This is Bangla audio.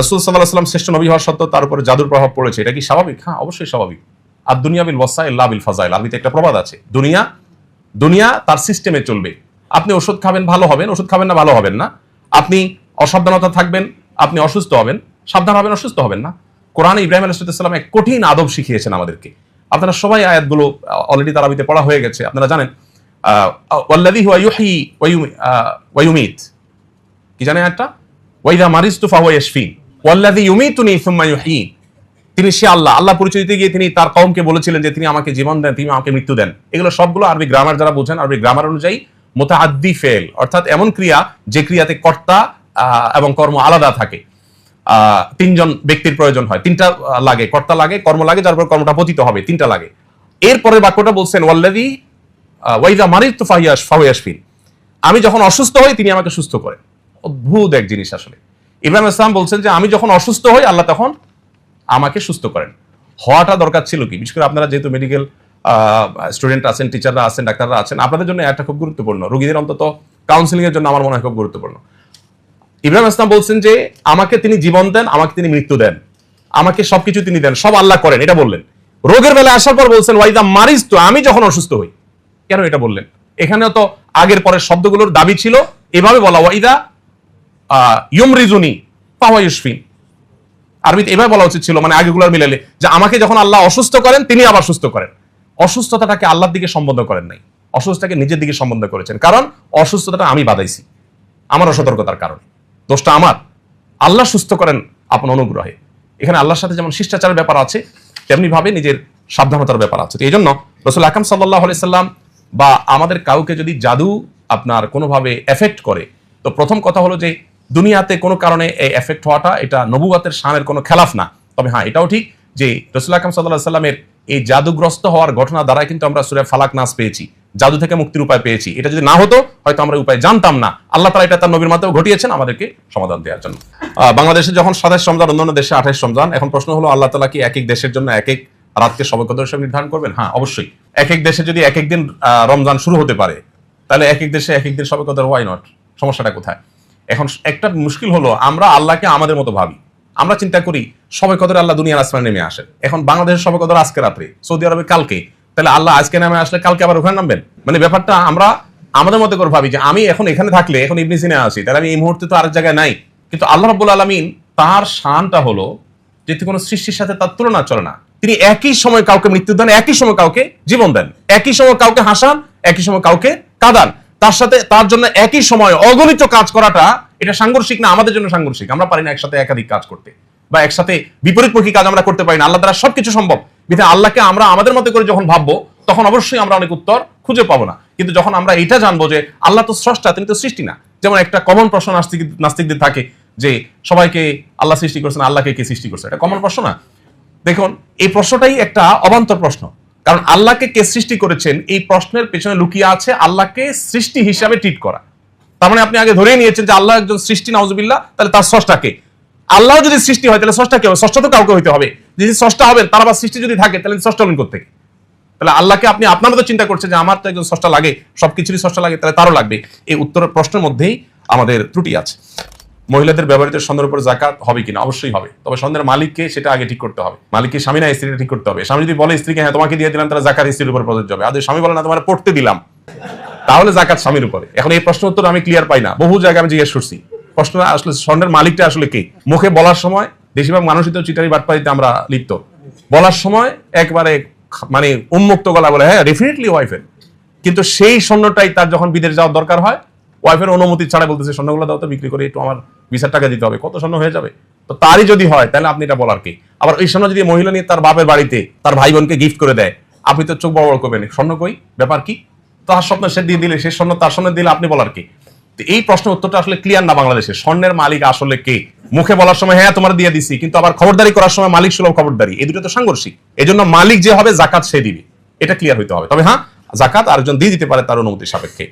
রসুল সাল্লাহ সাল্লাম শ্রেষ্ঠ নবী হওয়ার সত্ত্বেও তার উপরে জাদুর প্রভাব পড়েছে। এটা কি স্বাভাবিক? হ্যাঁ অবশ্যই স্বাভাবিক। আর দুনিয়া বিল ওয়াসা ইল্লা বিল ফাজাইল। আরবিতে একটা প্রবাদ আছে, দুনিয়া দুনিয়া তার সিস্টেমে চলবে। আপনি ওষুধ খাবেন, ভালো হবেন, ওষুধ খাবেন না, ভালো হবেন না। আপনি অসাবধানতা থাকবেন, আপনি অসুস্থ হবেন, সাবধান হবেন, অসুস্থ হবেন না। কোরআনে ইব্রাহিম আলাইসালাম এক কঠিন আদব শিখিয়েছেন আমাদেরকে। আপনারা সবাই আয়াতগুলো অলরেডি তারাবিতে পড়া হয়ে গেছে। আপনারা জানেন। কি জানেন একটা ওয়াইদা মারিস্তু তিনি সে আল্লাহ। আল্লাহ গিয়ে তিনি তার কওমকে বলেছিলেন যে তিনি আমাকে জীবন দেন, তিনি আমাকে মৃত্যু দেন। এগুলো সবগুলো আরবি গ্রামার যারা বোঝেন, আরবি গ্রামার অনুযায়ী মোতাআদ্দি ফেল, অর্থাৎ এমন ক্রিয়া যে ক্রিয়াতে কর্তা এবং কর্ম আলাদা থাকে। তিনজন ব্যক্তির প্রয়োজন হয়। তিনটা লাগে। কর্তা লাগে, কর্ম লাগে, যার উপর কর্মটা পতিত হবে। তিনটা লাগে। এরপরের বাক্যটা বলছেন ওয়াল্লাদি ওয়াইদা মারিত ফাহিয়াস ফাহিয়াসফিন আমি যখন অসুস্থ হই, তিনি আমাকে সুস্থ করেন। অদ্ভুত এক জিনিস আসলে। ইব্রাহিম ইসলাম বলছেন যে, আমি যখন অসুস্থ হই, আল্লাহ তখন আমাকে সুস্থ করেন। হওয়াটা দরকার ছিল কি? বিশেষ করে আপনারা যেহেতু মেডিকেল স্টুডেন্ট আছেন টিচাররা আছেন, ডাক্তাররা আছেন, আপনাদের জন্য একটা খুব গুরুত্বপূর্ণ। রোগীদের অন্তত কাউন্সিলিং এর জন্য আমার মনে হয় খুব গুরুত্বপূর্ণ। ইব্রাহিম ইসলাম বলছেন যে, আমাকে তিনি জীবন দেন, আমাকে তিনি মৃত্যু দেন। আমাকে সবকিছু তিনি দেন, সব আল্লাহ করেন। এটা বললেন। রোগের বেলা আসার পর বলছেন ওয়াইদা মারিস তো আমি যখন অসুস্থ হই। কেন এটা বললেন? এখানেও তো আগের পরের শব্দগুলোর দাবি ছিল। এভাবে বলা ওয়াইদা ইয়ম রিজুনি পাওয়া ইউসফিন আরবিতে এভাবে বলা উচিত ছিল মানে আগেগুলোর মিলালে, যে আমাকে যখন আল্লাহ অসুস্থ করেন, তিনি আবার সুস্থ করেন। অসুস্থতাটাকে আল্লাহর দিকে সম্বন্ধ করেন নাই। অসুস্থতাকে নিজের দিকে সম্বন্ধ করেছেন। কারণ অসুস্থতাটা আমি বাদাইছি আমার অসতর্কতার কারণে। দোষটা আমার। আল্লাহ সুস্থ করেন আপন অনুগ্রহে। এখানে আল্লাহর সাথে যেমন শিষ্টাচারের ব্যাপার আছে তেমনি ভাবে নিজের সাবধানতার ব্যাপার আছে। এই জন্য রসুল আকাম সাল্লাহ সাল্লাম বা আমাদের কাউকে যদি জাদু আপনার কোনোভাবে এফেক্ট করে, তো প্রথম কথা হলো যে দুনিয়াতে কোনো কারণে এই এফেক্ট হওয়াটা এটা নবুয়াতের শানের কোনো খেলাফ না। তবে হ্যাঁ এটাও ঠিক যে রসুল আকাম সাল্লাহ সাল্লামের এই জাদুগ্রস্ত হওয়ার ঘটনা দ্বারাই কিন্তু আমরা সুরে ফালাক নাস পেয়েছি। জাদু থেকে মুক্তির উপায় পেয়েছি। এটা যদি না হতো, হয়তো আমরা উপায় জানতাম না। আল্লাহ তালা এটা তার নবীর মাধ্যমে ঘটিয়েছেন আমাদেরকে সমাধান দেওয়ার জন্য। বাংলাদেশে যখন সাতাশ রমজান, অন্যান্য দেশে আঠাশ রমজান, এখন প্রশ্ন হলো, আল্লাহ তালা কি এক এক দেশের জন্য এক এক রাতকে সবকদর হিসেবে নির্ধারণ করবেন? হ্যাঁ অবশ্যই। এক এক দেশে যদি এক এক দিন রমজান শুরু হতে পারে, তাহলে এক এক দেশে এক এক দিন সবকদর ওয়াই নট সমস্যাটা কোথায়? এখন একটা মুশকিল হলো, আমরা আল্লাহকে আমাদের মতো ভাবি। আমরা চিন্তা করি সবাই কদর আল্লাহ দুনিয়ার আসমানে নেমে আসেন। এখন বাংলাদেশের সবাই কদর আজকে রাত্রে, সৌদি আরবে কালকে, তাহলে আল্লাহ আজকে নামে আসলে কালকে আবার ওখানে নামবেন? মানে ব্যাপারটা আমরা আমাদের মতো করে ভাবি যে আমি এখন এখানে থাকলে, এখন ইবনি সিনে আছি, তাহলে আমি এই মুহূর্তে তো আরেক জায়গায় নাই। কিন্তু আল্লাহ রাব্বুল আলামিন তার শানটা হলো যে কোনো সৃষ্টির সাথে তার তুলনা চলে না। তিনি একই সময় কাউকে মৃত্যু দেন, একই সময় কাউকে জীবন দেন। একই সময় কাউকে হাসান, একই সময় কাউকে কাঁদান। তার সাথে তার জন্য একই সময় অগণিত কাজ করাটা, এটা সাংঘর্ষিক না, আমাদের জন্য সাংঘর্ষিক। আমরা পারি না একসাথে একাধিক কাজ করতে বা একসাথে বিপরীতমুখী কাজ আমরা করতে পারি না। আল্লাহ দ্বারা সবকিছু সম্ভব। বিধায় আল্লাহকে আমরা আমাদের মতো করে যখন ভাববো, তখন অবশ্যই আমরা অনেক উত্তর খুঁজে পাবো না। কিন্তু যখন আমরা এটা জানব যে আল্লাহ তো স্রষ্টা, তিনি তো সৃষ্টি না। যেমন একটা কমন প্রশ্ন নাস্তিক, নাস্তিকদের থাকে যে সবাইকে আল্লাহ সৃষ্টি করছেন, আল্লাহকে কে সৃষ্টি করছে? এটা কমন প্রশ্ন না। দেখুন, এই প্রশ্নটাই একটা অবান্তর প্রশ্ন। কারণ আল্লাহকে কে সৃষ্টি করেছেন? এই প্রশ্নের পেছনে লুকিয়ে আছে আল্লাহকে সৃষ্টি হিসাবে ট্রিট করা। তার মানে আপনি আগে ধরে নিয়েছেন যে আল্লাহ একজন সৃষ্টি, নাউজুবিল্লাহ, তাহলে তার স্রষ্টাকে আল্লাহ যদি সৃষ্টি হয়, তাহলে স্রষ্টা কে হবে? স্রষ্টা তো কাউকে হইতে হবে। যদি স্রষ্টা হবেন, তার আবার সৃষ্টি যদি থাকে, তাহলে স্রষ্টা হলেন থেকে তাহলে আল্লাহকে আপনি আপনার মতো চিন্তা করছেন যে আমার তো একজন স্রষ্টা লাগে, সবকিছুরই স্রষ্টা লাগে, তাহলে তারও লাগবে। এই উত্তরের প্রশ্নের মধ্যেই আমাদের ত্রুটি আছে। মহিলাদের ব্যবহৃত স্বর্ণের উপর জাকাত হবে কিনা? অবশ্যই হবে। তবে স্বর্ণের মালিককে সেটা আগে ঠিক করতে হবে। মালিককে স্বামী না স্ত্রীটা ঠিক করতে হবে। স্বামী যদি বলে, স্ত্রীকে হ্যাঁ তোমাকে দিয়ে দিলাম, তাহলে জাকাত স্ত্রীর উপর প্রযোজ্য হবে। আর স্বামী বলে, না, তোমার পড়তে দিলাম। তাহলে জাকাত স্বামীর উপরে। এখন এই প্রশ্ন উত্তর আমি ক্লিয়ার পাই না। বহু জায়গায় আমি জিজ্ঞেস করছি। প্রশ্ন আসলে স্বর্ণের মালিকটা আসলে কে? মুখে বলার সময় বেশিরভাগ মানুষই তো চিটারি বাটপাড়িতে আমরা লিপ্ত। বলার সময় একবারে মানে উন্মুক্ত গলা বলে হ্যাঁ ডেফিনেটলি ওয়াইফের কিন্তু সেই স্বর্ণটাই তার যখন বিদেশ যাওয়ার দরকার হয় ওয়াইফের অনুমতি ছাড়া বলতেছে স্বর্ণগুলো দাও তো, বিক্রি করে একটু আমার বিচার টাকা দিতে হবে। কত স্বর্ণ হয়ে যাবে? তো তারই যদি হয়, তাহলে আপনি এটা বলার কি? আবার ওই স্বর্ণ যদি মহিলা নিয়ে তার বাপের বাড়িতে তার ভাই বোনকে গিফট করে দেয়, আপনি তো চোখ বড় করবেন। স্বর্ণ কই? ব্যাপার কি? তার স্বপ্ন সে দিয়ে দিলে, সে স্বর্ণ, তার স্বর্ণ দিলে আপনি বলার কি? এই প্রশ্নের উত্তরটা আসলে ক্লিয়ার না বাংলাদেশে। স্বর্ণের মালিক আসলে কে? মুখে বলার সময় হ্যাঁ তোমার দিয়ে দিছি। কিন্তু আবার খবরদারি করার সময় মালিক সুলভ খবরদারি। এই দুটো তো সাংঘর্ষিক। এই জন্য মালিক যে হবে, জাকাত সে দিবে। এটা ক্লিয়ার হইতে হবে। তবে হ্যাঁ জাকাত আরেকজন দিয়ে দিতে পারে তার অনুমতি সাপেক্ষে।